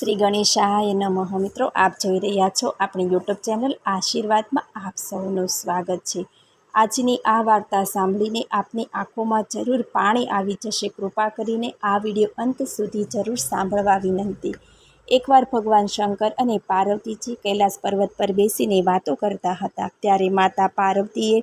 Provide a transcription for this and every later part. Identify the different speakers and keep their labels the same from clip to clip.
Speaker 1: શ્રી ગણેશાય નમઃ. મિત્રો, આપ જોઈ રહ્યા છો આપણી યુટ્યુબ ચેનલ આશીર્વાદમાં આપ સૌનું સ્વાગત છે. આજની આ વાર્તા સાંભળીને આપની આંખોમાં જરૂર પાણી આવી જશે. કૃપા કરીને આ વીડિયો અંત સુધી જરૂર સાંભળવા વિનંતી. એકવાર ભગવાન શંકર અને પાર્વતીજી કૈલાસ પર્વત પર બેસીને વાતો કરતા હતા, ત્યારે માતા પાર્વતીએ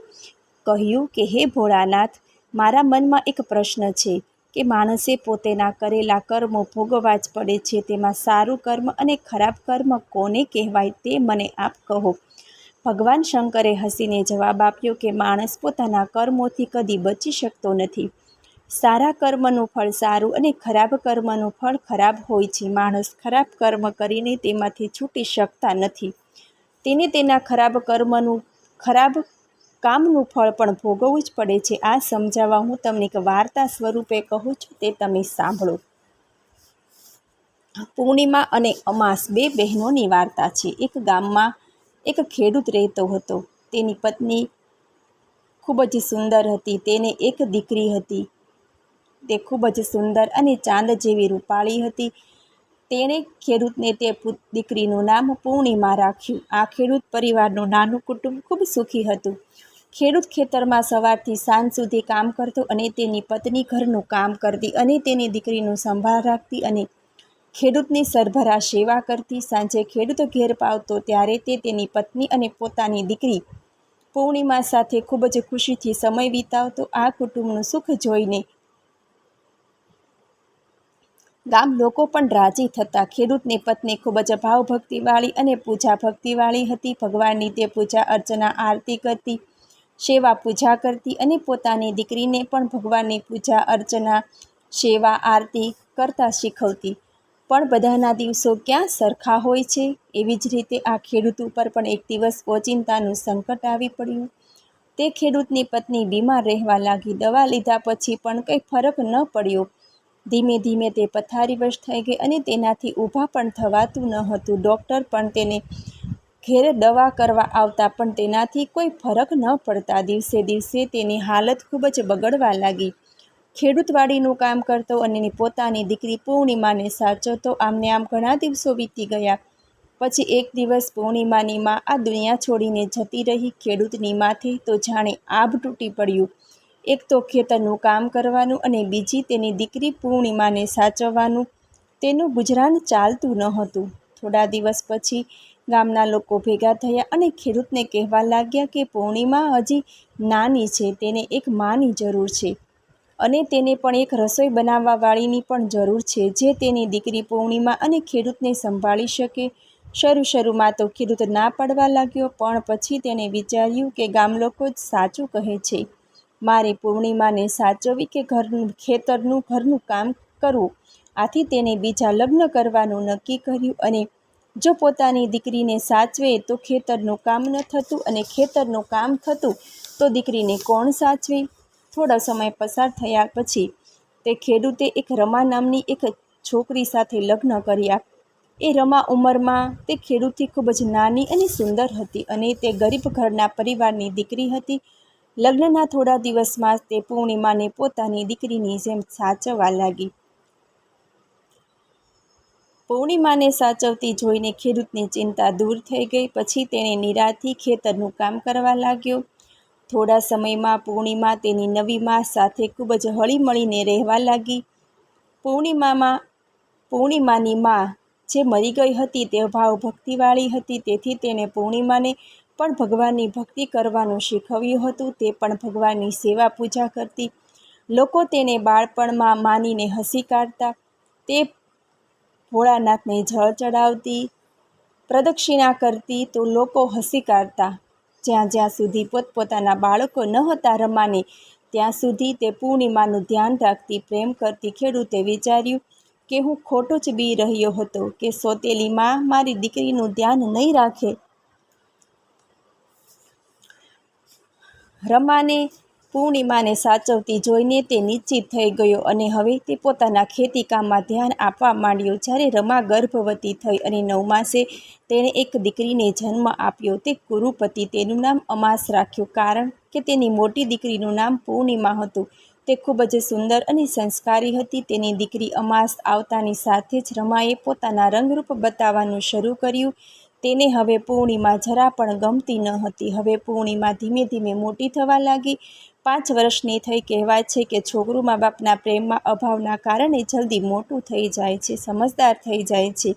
Speaker 1: કહ્યું કે, હે ભોળાનાથ, મારા મનમાં એક પ્રશ્ન છે. કે માણસે પોતેના કરેલા કર્મો ભોગવવા જ પડે છે. તેમાં સારું કર્મ અને ખરાબ કર્મ કોને કહેવાય તે મને આપ કહો. ભગવાન શંકરે હસીને જવાબ આપ્યો કે માણસ પોતાના કર્મોથી કદી બચી શકતો નથી. સારા કર્મનું ફળ સારું અને ખરાબ કર્મનું ફળ ખરાબ હોય છે. માણસ ખરાબ કર્મ કરીને તેમાંથી છૂટી શકતા નથી. તેને તેના ખરાબ કર્મનું, ખરાબ કામનું ફળ પણ ભોગવવું જ પડે છે. આ સમજાવવા હું તમને એક વાર્તા સ્વરૂપે કહું છું, તે તમે સાંભળો. પૂર્ણિમા અને અમાસ બે બહેનોની વાર્તા છે. એક ગામમાં એક ખેડૂત રહેતો હતો. તેની પત્ની ખૂબ જ સુંદર હતી. તેને એક દીકરી હતી. તે ખૂબ જ સુંદર અને ચાંદ જેવી રૂપાળી હતી. તેણે ખેડૂતને તે દીકરીનું નામ પૂર્ણિમા રાખ્યું. આ ખેડૂત પરિવારનું નાનું કુટુંબ ખૂબ સુખી હતું. ખેડૂત ખેતરમાં સવારથી સાંજ સુધી કામ કરતો અને તેની પત્ની ઘરનું કામ કરતી અને તેની દીકરીનું સંભાળ રાખતી અને ખેડૂતની સરભરા સેવા કરતી. સાંજે ખેડૂત ઘેર પાવતો ત્યારે તે તેની પત્ની અને પોતાની દીકરી પૂર્ણિમા સાથે ખૂબ જ ખુશીથી સમય વિતાવતો. આ કુટુંબનું સુખ જોઈને ગામ લોકો પણ રાજી થતા. ખેડૂતની પત્ની ખૂબ જ ભાવભક્તિવાળી અને પૂજા ભક્તિવાળી હતી. ભગવાનની તે પૂજા અર્ચના, આરતી કરતી. સેવા પૂજા કરતી અને પોતાની દીકરીને પણ ભગવાનની પૂજા, અર્ચના, સેવા, આરતી કરતા શીખવતી. પણ બધાના દિવસો ક્યાં સરખા હોય છે? એવી જ રીતે આ ખેડૂત ઉપર પણ એક દિવસ ઓચિંતાનું સંકટ આવી પડ્યું. તે ખેડૂતની પત્ની બીમાર રહેવા લાગી, દવા લીધા પછી પણ કંઈ ફરક ન પડ્યો. ધીમે ધીમે તે પથારીવશ થઈ ગઈ અને તેનાથી ઊભા પણ થવાતું ન હતું. ડૉક્ટર પણ તેને ઘેર દવા કરવા આવતા પણ તેનાથી કોઈ ફરક ન પડતા દિવસે દિવસે તેની હાલત ખૂબ જ બગડવા લાગી. ખેડૂતવાડીનું કામ કરતો અને પોતાની દીકરી પૂર્ણિમાને સાચવતો આમને આમ ઘણા દિવસો વીતી ગયા. પછી એક દિવસ પૂર્ણિમાની માં આ દુનિયા છોડીને જતી રહી ખેડૂતની માથે તો જાણે આભ તૂટી પડ્યું. એક તો ખેતરનું કામ કરવાનું અને બીજી તેની દીકરી પૂર્ણિમાને સાચવવાનું. તેનું ગુજરાન ચાલતું ન હતું. થોડા દિવસ પછી ગામના લોકો ભેગા થયા અને ખેડૂતને કહેવા લાગ્યા કે પૂર્ણિમા હજી નાની છે, તેને એક માની જરૂર છે. અને તેને પણ એક રસોઈ બનાવવાવાળીની પણ જરૂર છે, જે તેની દીકરી પૂર્ણિમા અને ખેડૂતને સંભાળી શકે. શરૂ શરૂમાં તો ખેડૂત ના પાડવા લાગ્યો, પણ પછી તેને વિચાર્યું કે ગામ લોકો જ સાચું કહે છે. મારે પૂર્ણિમાને સાચવવી કે ઘરનું, ખેતરનું, ઘરનું કામ કરવું? આથી તેને બીજા લગ્ન કરવાનું નક્કી કર્યું અને જો પોતાની દીકરીને સાચવે તો ખેતરનું કામ ન થતું અને ખેતરનું કામ થતું તો દીકરીને કોણ સાચવે? થોડા સમય પસાર થયા પછી તે ખેડૂતે એક રમા નામની એક છોકરી સાથે લગ્ન કર્યા. એ રમા ઉંમરમાં તે ખેડૂતથી ખૂબ જ નાની અને સુંદર હતી અને તે ગરીબ ઘરના પરિવારની દીકરી હતી. લગ્નના થોડા દિવસમાં તે પૂર્ણિમાને પોતાની દીકરીની જેમ સાચવવા લાગી. પૂર્ણિમાને સાચવતી જોઈને ખેડૂતની ચિંતા દૂર થઈ ગઈ. પછી તેણે નિરાથી ખેતરનું કામ કરવા લાગ્યો. થોડા સમયમાં પૂર્ણિમા તેની નવી મા સાથે ખૂબ જ હળીમળીને રહેવા લાગી. પૂર્ણિમામાં, પૂર્ણિમાની મા જે મરી ગઈ હતી તે ભાવ ભક્તિવાળી હતી. તેથી તેણે પૂર્ણિમાને પણ ભગવાનની ભક્તિ કરવાનું શીખવ્યું હતું. તે પણ ભગવાનની સેવા પૂજા કરતી. લોકો તેને બાળપણમાં માનીને હસી કાઢતા. તે ભોળાનાથને જળ ચડાવતી, પ્રદક્ષિણા કરતી તો લોકો હસી કાઢતા. જ્યાં જ્યાં સુધી પોતપોતાના બાળકો ન હતા રમાને, ત્યાં સુધી તે પૂર્ણિમાનું ધ્યાન રાખતી, પ્રેમ કરતી ખેડૂતે વિચાર્યું કે હું ખોટો જ બી રહ્યો હતો, કે સોતેલી માં મારી દીકરીનું ધ્યાન નહીં રાખે. રમાને પૂર્ણિમાને સાચવતી જોઈને તે નિશ્ચિત થઈ ગયો અને હવે તે પોતાના ખેતીકામમાં ધ્યાન આપવા માંડ્યો. જ્યારે રમા ગર્ભવતી થઈ અને નવ માસે તેણે એક દીકરીને જન્મ આપ્યો. તે કુરુપતિ તેનું નામ અમાસ રાખ્યું કારણ કે તેની મોટી દીકરીનું નામ પૂર્ણિમા હતું. તે ખૂબ જ સુંદર અને સંસ્કારી હતી. તેની દીકરી અમાસ આવતાની સાથે જ રમાએ પોતાના રંગરૂપ બતાવવાનું શરૂ કર્યું. તેને હવે પૂર્ણિમા જરા પણ ગમતી ન હતી. હવે પૂર્ણિમા ધીમે ધીમે મોટી થવા લાગી. પાંચ વર્ષની થઈ કહેવાય છે કે છોકરું મા બાપના પ્રેમમાં અભાવના કારણે જલ્દી મોટું થઈ જાય છે, સમજદાર થઈ જાય છે.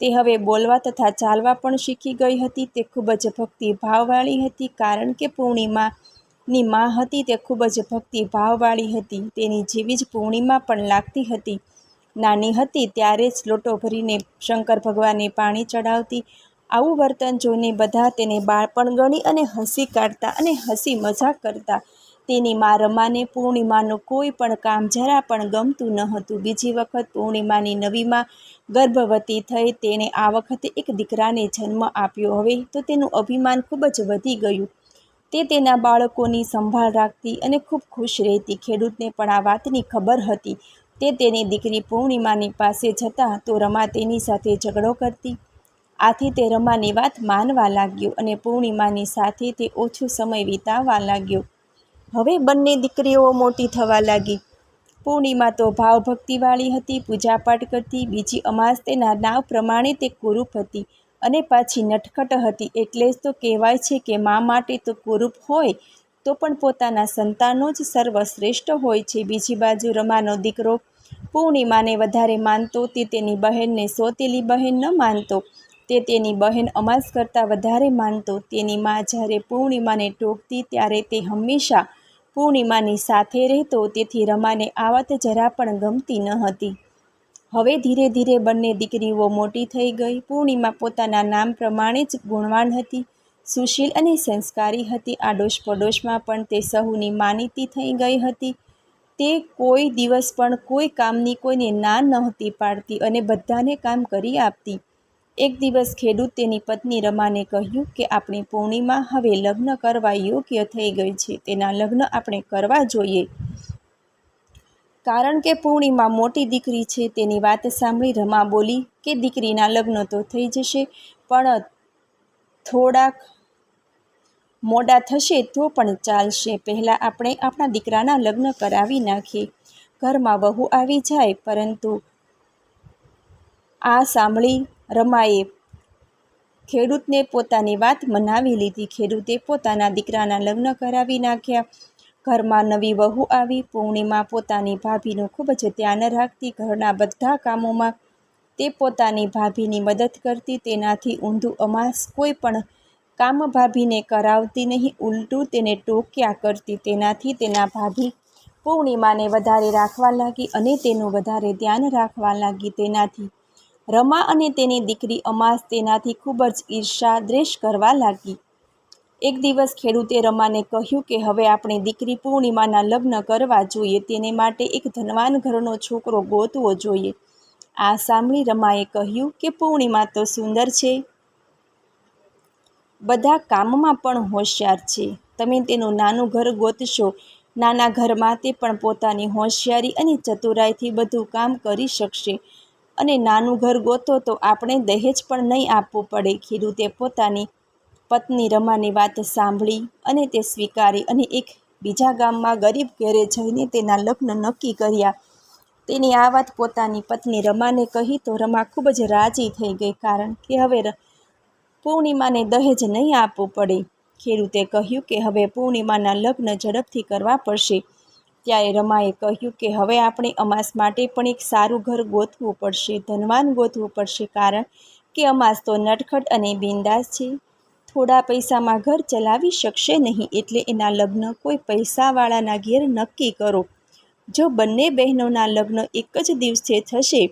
Speaker 1: તે હવે બોલવા તથા ચાલવા પણ શીખી ગઈ હતી. તે ખૂબ જ ભક્તિ ભાવવાળી હતી કારણ કે પૂર્ણિમાની મા હતી તે ખૂબ જ ભક્તિ ભાવવાળી હતી. તેની જેવી જ પૂર્ણિમા પણ લાગતી હતી. નાની હતી ત્યારે જ લોટો ભરીને શંકર ભગવાનને પાણી ચડાવતી આવું વર્તન જોઈને બધા તેને બાળપણ ગણી અને હસી કાઢતા અને હસી મજાક કરતા. તેની મા રમાને પૂર્ણિમાનું કોઈ પણ કામ જરા પણ ગમતું ન હતું. બીજી વખત પૂર્ણિમાની નવીમાં ગર્ભવતી થઈ તેણે આ વખતે એક દીકરાને જન્મ આપ્યો. હવે તો તેનું અભિમાન ખૂબ જ વધી ગયું. તે તેના બાળકોની સંભાળ રાખતી અને ખૂબ ખુશ રહેતી. ખેડૂતને પણ આ વાતની ખબર હતી. તે તેની દીકરી પૂર્ણિમાની પાસે જતા તો રમા તેની સાથે ઝઘડો કરતી. આથી તે રમાની વાત માનવા લાગ્યો અને પૂર્ણિમાની સાથે તે ઓછો સમય વિતાવવા લાગ્યો. હવે બંને દીકરીઓ મોટી થવા લાગી. પૂર્ણિમા તો ભાવભક્તિવાળી હતી, પૂજાપાઠ કરતી, બીજી અમાસ તેના નાવ પ્રમાણે તે કુરૂપ હતી અને પાછી નટખટ હતી. એટલે જ તો કહેવાય છે કે મા માટે તો કુરૂપ હોય તો પણ પોતાના સંતાનો જ સર્વશ્રેષ્ઠ હોય છે. બીજી બાજુ રમાનો દીકરો પૂર્ણિમાને વધારે માનતો, તે તેની બહેનને સોતેલી બહેન ન માનતો, તે તેની બહેન અમાસ કરતાં વધારે માનતો. તેની મા જ્યારે પૂર્ણિમાને ટોકતી, ત્યારે તે હંમેશા પૂર્ણિમાની સાથે રહેતો. તેથી રમાને આ વાત જરા પણ ગમતી ન હતી. હવે ધીરે ધીરે બંને દીકરીઓ મોટી થઈ ગઈ. પૂર્ણિમા પોતાના નામ પ્રમાણે જ ગુણવાન હતી. સુશીલ અને સંસ્કારી હતી. આડોશ પડોશમાં પણ તે સહુની માનીતી થઈ ગઈ હતી. તે કોઈ દિવસ પણ કોઈ કામની કોઈને ના નહોતી પાડતી અને બધાને કામ કરી આપતી. એક દિવસ ખેડૂત તેની પત્ની રમાને કહ્યું કે, આપણી પૂર્ણિમા હવે લગ્ન કરવા યોગ્ય થઈ ગઈ છે. તેના લગ્ન આપણે કરવા જોઈએ. કારણ કે પૂર્ણિમા મોટી દીકરી છે. તેની વાત સાંભળી રમા બોલી કે, દીકરીના લગ્ન તો થઈ જશે, પણ થોડાક મોડા થશે તો પણ ચાલશે. પહેલાં આપણે આપણા દીકરાના લગ્ન કરાવી નાખીએ. ઘરમાં વહુ આવી જાય, પરંતુ આ સાંભળી રમાએ ખેડૂતને પોતાની વાત મનાવી લીધી. ખેડૂતે પોતાના દીકરાના લગ્ન કરાવી નાખ્યા. ઘરમાં નવી વહુ આવી. પૂર્ણિમા પોતાની ભાભીનું ખૂબ જ ધ્યાન રાખતી. ઘરના બધા કામોમાં તે પોતાની ભાભીની મદદ કરતી. તેનાથી ઊંધું અમાસ કોઈ પણ કામ ભાભીને કરાવતી નહીં, ઉલટું તેને ટોક્યા કરતી. તેનાથી તેના ભાભી પૂર્ણિમાને વધારે રાખવા લાગી અને તેનું વધારે ધ્યાન રાખવા લાગી. તેનાથી રમા અને તેની દીકરી અમાસ તેનાથી ખૂબ જ ઈર્ષા દ્વેષ કરવા લાગી. એક દિવસ ખેડૂતે રમાને કહ્યું કે, હવે આપણે દીકરી પૂર્ણિમાના લગ્ન કરવા જોઈએ. તેને માટે એક ધનવાન ઘરનો છોકરો ગોતવો જોઈએ. આ સાંભળી રમાએ કહ્યું કે, પૂર્ણિમા તો સુંદર છે. બધા કામમાં પણ હોશિયાર છે. તમે તેનું નાનું ઘર ગોતશો. નાના ઘરમાં તે પણ પોતાની હોશિયારી અને ચતુરાઈથી બધું કામ કરી શકશે. અને નાનું ઘર ગોતો તો આપણે દહેજ પણ નહીં આપવું પડે. ખેડૂતે પોતાની પત્ની રમાની વાત સાંભળી અને તે સ્વીકારી અને એક બીજા ગામમાં ગરીબ ઘેરે જઈને તેના લગ્ન નક્કી કર્યા. તેની આ વાત પોતાની પત્ની રમાને કહી તો રમા ખૂબ જ રાજી થઈ ગઈ કારણ કે હવે પૂર્ણિમાને દહેજ નહીં આપવું પડે. ખેડૂતે કહ્યું કે હવે પૂર્ણિમાના લગ્ન ઝડપથી કરવા પડશે. ત્યારે રમાએ કહ્યું કે હવે આપણે અમાસ માટે પણ એક સારું ઘર ગોતવું પડશે, ધનવાન ગોતવું પડશે કારણ કે અમાસ તો નટખટ અને બિંદાસ છે. થોડા પૈસામાં ઘર ચલાવી શકશે નહીં એટલે એના લગ્ન કોઈ પૈસાવાળાના ઘેર નક્કી કરો. જો બંને બહેનોના લગ્ન એક જ દિવસે થશે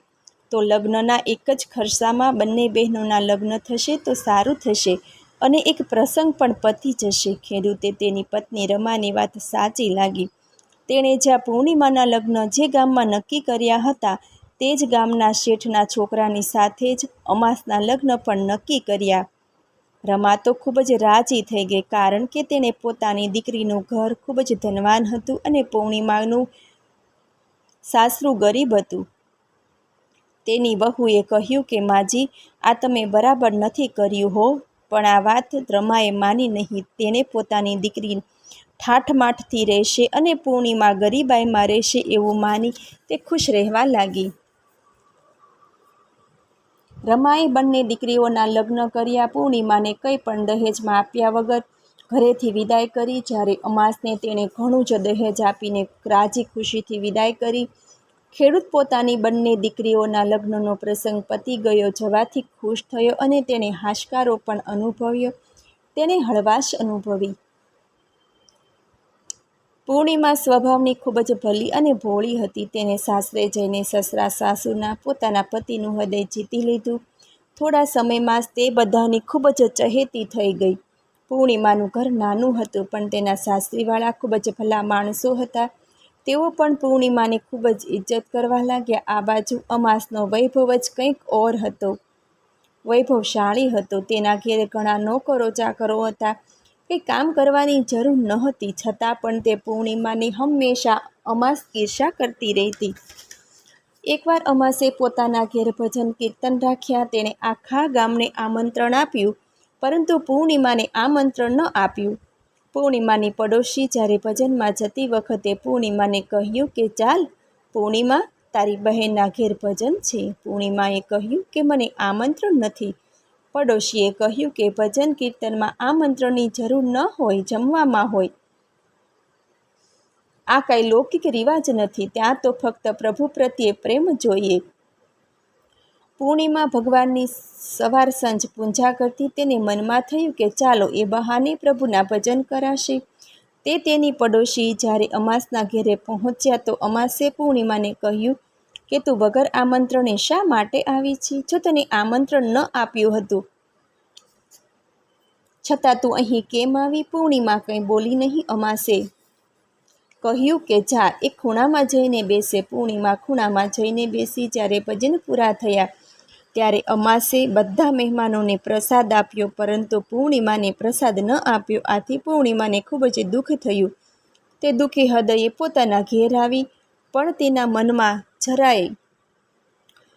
Speaker 1: તો લગ્નના એક જ ખર્ચામાં બંને બહેનોના લગ્ન થશે તો સારું થશે અને એક પ્રસંગ પણ પતી જશે. ખેડૂતે તેની પત્ની રમાની વાત સાચી લાગી. તેણે જ્યાં પૂર્ણિમાના લગ્ન જે ગામમાં નક્કી કર્યા હતા તે જ ગામના શેઠના છોકરાની સાથે જ અમાસના લગ્ન પણ નક્કી કર્યા. રમા તો ખૂબ જ રાજી થઈ ગઈ કારણ કે તેણે પોતાની દીકરીનું ઘર ખૂબ જ ધનવાન હતું અને પૂર્ણિમાનું સાસરું ગરીબ હતું. તેની વહુએ કહ્યું કે, માજી, આ તમે બરાબર નથી કર્યું હો, પણ આ વાત રમાએ માની નહીં. તેણે પોતાની દીકરી ઠાઠમાઠથી રહેશે અને પૂર્ણિમા ગરીબાઈમાં રહેશે એવું માની તે ખુશ રહેવા લાગી. રમાએ બંને દીકરીઓના લગ્ન કર્યા. પૂર્ણિમાને કંઈ પણ દહેજમાં આપ્યા વગર ઘરેથી વિદાય કરી. જ્યારે અમાસને તેણે ઘણું જ દહેજ આપીને રાજી ખુશીથી વિદાય કરી. ખેડૂત પોતાની બંને દીકરીઓના લગ્નનો પ્રસંગ પતી ગયો જવાથી ખુશ થયો અને તેણે હાશકારો પણ અનુભવ્યો. તેણે હળવાશ અનુભવી. પૂર્ણિમા સ્વભાવની ખૂબ જ ભલી અને ભોળી હતી. તેને સાસરે જઈને સસરા સાસુના પોતાના પતિનું હૃદય જીતી લીધું. થોડા સમયમાં તે બધાની ખૂબ જ ચહેતી થઈ ગઈ. પૂર્ણિમાનું ઘર નાનું હતું, પણ તેના સાસરીવાળા ખૂબ જ ભલા માણસો હતા. તેઓ પણ પૂર્ણિમાને ખૂબ જ ઇજ્જત કરવા લાગ્યા. આ બાજુ અમાસનો વૈભવ જ કંઈક ઓર હતો. વૈભવશાળી હતો. તેના ઘેરે ઘણા નોકરો ચાકરો હતા. કંઈ કામ કરવાની જરૂર નહોતી. છતાં પણ તે પૂર્ણિમાની હંમેશા અમાસ ઈર્ષા કરતી રહેતી. એકવાર અમાસે પોતાના ઘેર ભજન કીર્તન રાખ્યા, તેણે આખા ગામને આમંત્રણ આપ્યું. પરંતુ પૂર્ણિમાને આમંત્રણ ન આપ્યું. પૂર્ણિમાની પડોશી જ્યારે ભજનમાં જતી વખતે પૂર્ણિમાને કહ્યું કે, ચાલ, પૂર્ણિમા, તારી બહેનના ઘેર ભજન છે. પૂર્ણિમાએ કહ્યું કે, મને આમંત્રણ નથી. પડોશીએ કહ્યું કે, ભજન કીર્તનમાં આમંત્રણની જરૂર ન હોય, જમવામાં હોય. આ કાંઈ લૌકિક રિવાજ નથી. ત્યાં તો ફક્ત પ્રભુ પ્રત્યે પ્રેમ જોઈએ. પૂર્ણિમા ભગવાનની સવાર સાંજ પૂજા કરતી તેને મનમાં થયું કે ચાલો એ બહાને પ્રભુના ભજન કરાશે. તે તેની પડોશી જ્યારે અમાસના ઘેરે પહોંચ્યા તો અમાસે પૂર્ણિમાને કહ્યું કે તું વગર આમંત્રણે શા માટે આવી છે? જો તને આમંત્રણ ન આપ્યું હતું. છતાં તું અહીં કેમ આવી? પૂર્ણિમા કંઈ બોલી નહીં અમાસે. કહ્યું કે જા, એ ખૂણામાં જઈને બેસે. પૂર્ણિમા ખૂણામાં જઈને બેસી જ્યારે ભજન પૂરા થયા ત્યારે અમાસે બધા મહેમાનોને પ્રસાદ આપ્યો, પરંતુ પૂર્ણિમાને પ્રસાદ ન આપ્યો. આથી પૂર્ણિમાને ખૂબ જ દુઃખ થયું. તે દુઃખી હૃદયે પોતાના ઘેર આવી, પણ તેના મનમાં જરાય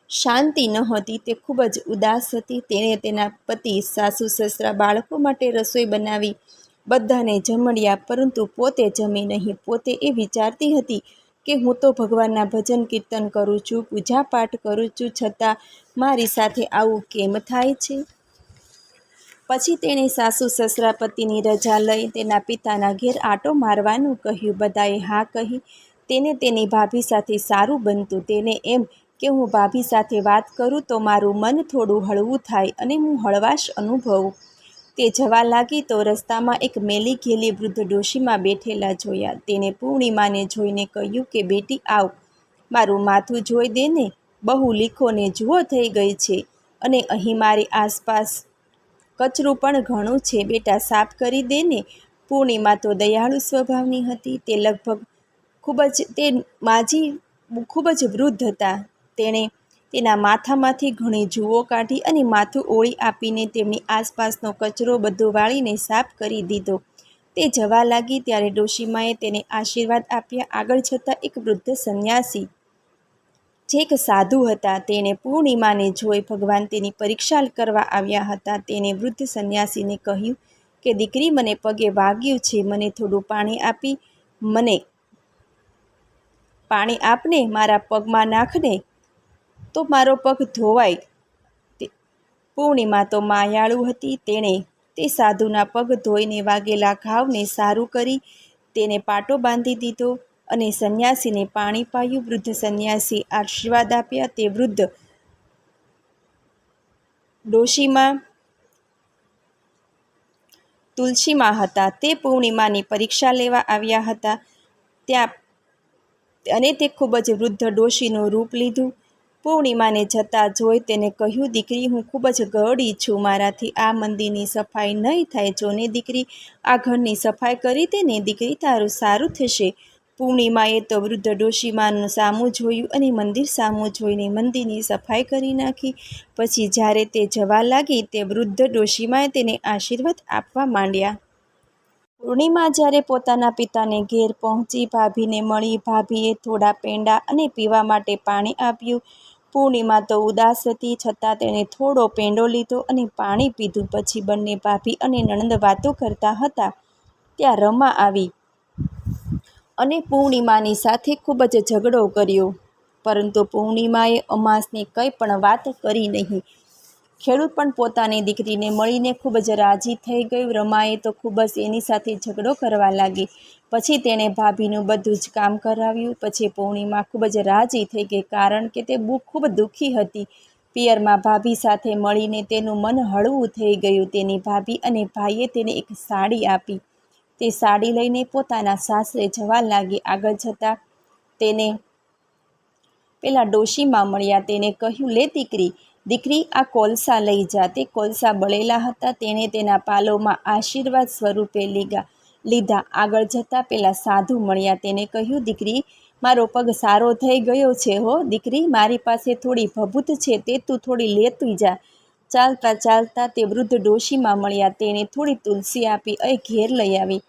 Speaker 1: શાંતિ નહોતી. તે ખૂબ જ ઉદાસ હતી. તેણે તેના પતિ, સાસુ, સસરા, બાળકો માટે રસોઈ બનાવી, બધાને જમણ્યા, પરંતુ પોતે જમી નહીં, પોતે એ વિચારતી હતી કે હું તો ભગવાનના ભજન કીર્તન કરું છું, પૂજા પાઠ કરું છું, છતાં મારી સાથે આવું કેમ થાય છે? પછી તેણે સાસુ સસરા પતિની રજા લઈ તેના પિતાના ઘેર આટો મારવાનું કહ્યું. બધાએ હા કહી. તેને તેની ભાભી સાથે સારું બનતું. તેને એમ કે હું ભાભી સાથે વાત કરું તો મારું મન થોડું હળવું થાય અને હું હળવાશ અનુભવું. તે જવા લાગી તો રસ્તામાં એક મેલી ઘેલી વૃદ્ધ ડોશીમાં બેઠેલા જોયા. તેને પૂર્ણિમાને જોઈને કહ્યું કે, બેટી, આવ. મારું માથું જોઈ દે ને. બહુ લીખોને જુઓ થઈ ગઈ છે અને અહીં મારી આસપાસ કચરું પણ ઘણું છે. બેટા, સાફ કરી દે ને. પૂર્ણિમા તો દયાળુ સ્વભાવની હતી. તે લગભગ ખૂબ જ, તે માજી ખૂબ જ વૃદ્ધ હતા. તેણે તેના માથામાંથી ઘણી જુઓ કાઢી અને માથું ઓળી આપીને તેમની આસપાસનો કચરો બધો વાળીને સાફ કરી દીધો. તે જવા લાગી ત્યારે ડોશીમાએ તેને આશીર્વાદ આપ્યા આગળ જતાં એક વૃદ્ધ સંન્યાસી. જે એક સાધુ હતા, તેણે પૂર્ણિમાને જોઈ ભગવાન તેની પરીક્ષા કરવા આવ્યા હતા. તેને વૃદ્ધ સંન્યાસીને કહ્યું કે, દીકરી, મને પગે વાગ્યું છે. મને થોડું પાણી આપી, મને પાણી આપને, મારા પગમાં નાખને. તો મારો પગ ધોવાય. પૂર્ણિમા તો માયાળુ હતી તેણે. તે સાધુના પગ ધોઈને વાગેલા ઘાવને સારું કરી તેને પાટો બાંધી દીધો અને સંન્યાસીને પાણી પાયું. વૃદ્ધ સંન્યાસી આશીર્વાદ આપ્યા. તે વૃદ્ધ ડોશીમાં તુલસીમાં હતા. તે પૂર્ણિમાની પરીક્ષા લેવા આવ્યા હતા. ત્યાં અને તે ખૂબ જ વૃદ્ધ ડોશીનું રૂપ લીધું. પૂર્ણિમાને જતાં જોઈ તેને કહ્યું, દીકરી, હું ખૂબ જ ગળી છું. મારાથી આ મંદિરની સફાઈ નહીં થાય. જોને, દીકરી, આ ઘરની સફાઈ કરી દે ને. દીકરી, તારું સારું થશે. પૂર્ણિમાએ તો વૃદ્ધ ડોશીમાનું સામું જોયું અને મંદિર સામું જોઈને મંદિરની સફાઈ કરી નાખી. પછી જ્યારે તે જવા લાગી, તે વૃદ્ધ ડોશીમાએ તેને આશીર્વાદ આપવા માંડ્યા. પૂર્ણિમા જ્યારે પોતાના પિતાને ઘેર પહોંચી, ભાભીને મળી. ભાભીએ થોડા પેંડા અને પીવા માટે પાણી આપ્યું. પૂર્ણિમા તો ઉદાસ હતી, છતાં તેણે થોડો પેંડો લીધો અને પાણી પીધું. પછી બંને ભાભી અને નણંદ વાતો કરતા હતા. ત્યાં રમા આવી અને પૂર્ણિમાની સાથે ખૂબ જ ઝઘડો કર્યો. પરંતુ પૂર્ણિમાએ અમાસની કંઈ પણ વાત કરી નહીં. ખેડૂત પણ પોતાની દીકરીને મળીને ખૂબ જ રાજી થઈ ગયું. રમાએ તો ખૂબ જ એની સાથે ઝઘડો કરવા લાગી. પછી તેણે ભાભીનું બધું જ કામ કરાવ્યું. પછી પૂર્ણિમા ખૂબ જ રાજી થઈ ગઈ કારણ કે તે બહુ ખૂબ દુઃખી હતી. પિયરમાં ભાભી સાથે મળીને તેનું મન હળવું થઈ ગયું. તેની ભાભી અને ભાઈએ તેને એક સાડી આપી. તે સાડી લઈને પોતાના સાસરે જવા લાગી. આગળ જતાં તેને પેલા ડોશીમાં મળ્યા. તેને કહ્યું, લે દીકરી દીકરી આ કોલસા લઈ જા તે કોલસા બળેલા હતા. તેણે તેના પાલોમાં આશીર્વાદ સ્વરૂપે લીધા લીધા. આગળ જતાં પેલા સાધુ મળ્યા. તેને કહ્યું, દીકરી, મારો પગ સારો થઈ ગયો છે હો. દીકરી, મારી પાસે થોડી ભભૂત છે, તે તું થોડી લેતી જા. ચાલતા ચાલતા તે વૃદ્ધ ડોશીમાં મળ્યા. તેણે થોડી તુલસી આપી અહીં ઘેર લઈ આવી.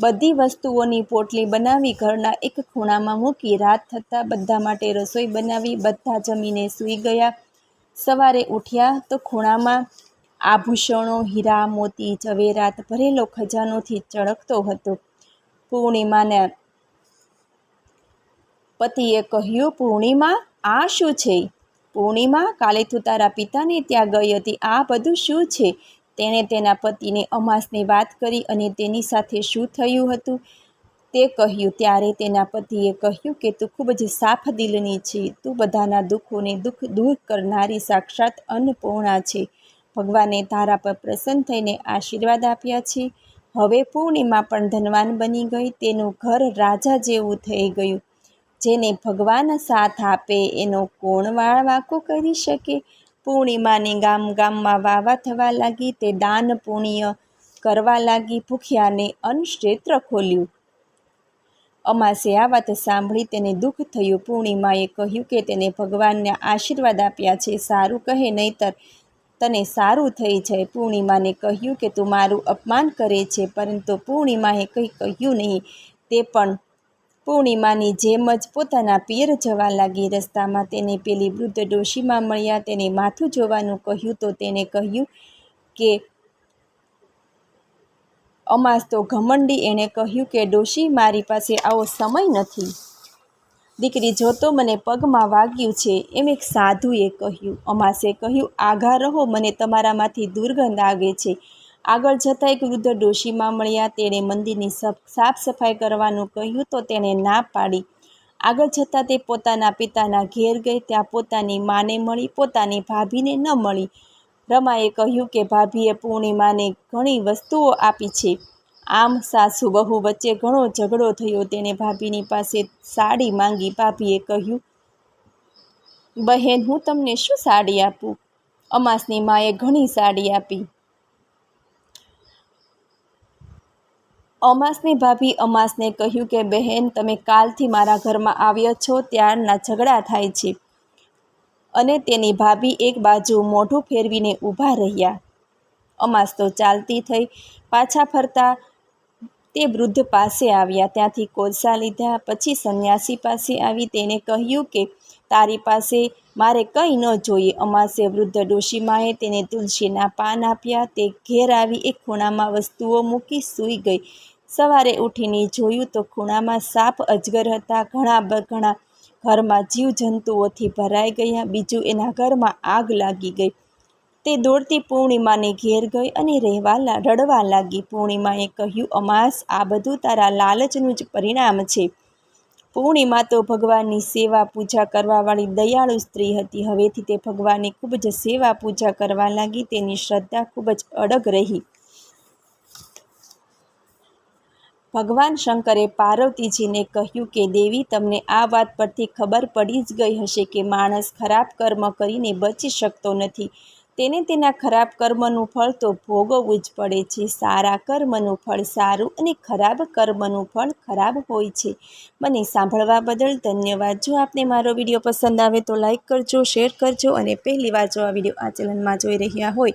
Speaker 1: બધી વસ્તુઓની પોટલી બનાવી ઘરના એક ખૂણામાં મૂકી. રાત થતાં બધા માટે રસોઈ બનાવી. બધા જમીને સૂઈ ગયા. સવારે ઉઠ્યા તો ખૂણામાં આભૂષણો, હીરા, મોતી, ઝવેરાત ભરેલો ખજાનોથી ચળકતો હતો. પૂર્ણિમાને પતિએ કહ્યું, પૂર્ણિમા, આ શું છે? પૂર્ણિમા, કાલે તું તારા પિતાને ત્યાં ગઈ હતી. આ બધું શું છે? તેણે તેના પતિને અમાસની વાત કરી અને તેની સાથે શું થયું હતું? તે કહ્યું, ત્યારે તેના પતિએ કહ્યું કે, તું ખૂબ જ સાફ દિલની છે. તું બધાના દુઃખોને દુઃખ દૂર કરનારી સાક્ષાત અન્નપૂર્ણા છે. ભગવાને તારા પર પ્રસન્ન થઈને આશીર્વાદ આપ્યા છે. હવે પૂર્ણિમા પણ ધનવાન બની ગઈ. તેનું ઘર રાજા જેવું થઈ ગયું. જેને ભગવાન સાથ આપે, એનો કોણ વાળ વાંકો કરી શકે? પૂર્ણિમાની ગામ ગામમાં વાવા થવા લાગી. તે દાન પુણ્ય કરવા લાગી. ભૂખ્યાને અન્ન ક્ષેત્ર ખોલ્યું. અમાસે આ વાત સાંભળી તેને દુઃખ થયું. પૂર્ણિમાએ કહ્યું કે તેને ભગવાનને આશીર્વાદ આપ્યા છે. સારું કહે નહીતર તને સારું થઈ જાય. પૂર્ણિમાને કહ્યું કે તું મારું અપમાન કરે છે, પરંતુ પૂર્ણિમાએ કંઈ કહ્યું નહીં. તે પણ પૂર્ણિમાની જેમ જ પોતાના પિયર જવા લાગી. રસ્તામાં તેને પેલી વૃદ્ધ ડોશીમાં મળ્યા. તેને માથું જોવાનું કહ્યું તો તેને કહ્યું કે અમાસ તો ઘમંડી એણે કહ્યું કે, ડોશી, મારી પાસે આવો સમય નથી. દીકરી જોતો મને પગમાં વાગ્યું છે, એમ એક સાધુએ કહ્યું. અમાસે કહ્યું, આઘા રહો, મને તમારામાંથી દુર્ગંધ આવે છે. આગળ જતાં એક વૃદ્ધ ડોશીમાં મળ્યા, તેણે મંદિરની સાફ સફાઈ કરવાનું કહ્યું તો તેણે ના પાડી. આગળ જતાં તે પોતાના પિતાના ઘેર ગઈ, ત્યાં પોતાની માને મળી, પોતાની ભાભીને ન મળી. રમાએ કહ્યું કે ભાભીએ પૂર્ણિમાને ઘણી વસ્તુઓ આપી છે. આમ સાસુ બહુ વચ્ચે ઘણો ઝઘડો થયો. તેણે ભાભીની પાસે સાડી માંગી ભાભીએ કહ્યું, બહેન, હું તમને શું સાડી આપું? અમાસની માએ ઘણી સાડી આપી. અમાસની ભાભી અમાસને કહ્યું કે, બહેન, તમે કાલથી મારા ઘરમાં આવ્યા છો. ત્યારના ઝઘડા થાય છે. અને તેની ભાભી એક બાજુ મોઢું ફેરવીને ઊભા રહ્યા. અમાસ તો ચાલતી થઈ. પાછા ફરતા તે વૃદ્ધ પાસે આવ્યા. ત્યાંથી કોલસા લીધા. પછી સંન્યાસી પાસે આવી. તેને કહ્યું કે, તારી પાસે મારે કંઈ ન જોઈએ. અમાસે વૃદ્ધ ડોશીમાએ તેને તુલસીના પાન આપ્યા. તે ઘેર આવી એક ખૂણામાં વસ્તુઓ મૂકી સૂઈ ગઈ. સવારે ઉઠીને જોયું તો ખૂણામાં સાપ અજગર હતા. ઘણા ઘણા ઘરમાં જીવજંતુઓથી ભરાઈ ગયા. બીજું એના ઘરમાં આગ લાગી ગઈ. તે દોડતી પૂર્ણિમાને ઘેર ગઈ અને રહેવા રડવા લાગી. પૂર્ણિમાએ કહ્યું, અમાસ, આ બધું તારા લાલચનું જ પરિણામ છે. પૂર્ણિમા તો ભગવાનની સેવા પૂજા કરવાવાળી દયાળુ સ્ત્રી હતી. હવેથી તે ભગવાનની ખૂબ જ સેવા પૂજા કરવા લાગી. તેની શ્રદ્ધા ખૂબ જ અડગ રહી. ભગવાન શંકરે પાર્વતીજીને કહ્યું કે, દેવી, તમને આ વાત પરથી ખબર પડી જ ગઈ હશે કે માણસ ખરાબ કર્મ કરીને બચી શકતો નથી. તેને તેના ખરાબ કર્મનું ફળ તો ભોગવવું જ પડે છે. સારા કર્મનું ફળ સારું અને ખરાબ કર્મનું ફળ ખરાબ હોય છે. મને સાંભળવા બદલ ધન્યવાદ. જો આપને મારો વીડિયો પસંદ આવે તો લાઈક કરજો, શેર કરજો અને પહેલી વાર જો આ વીડિયો આ ચેનલમાં જોઈ રહ્યા હોય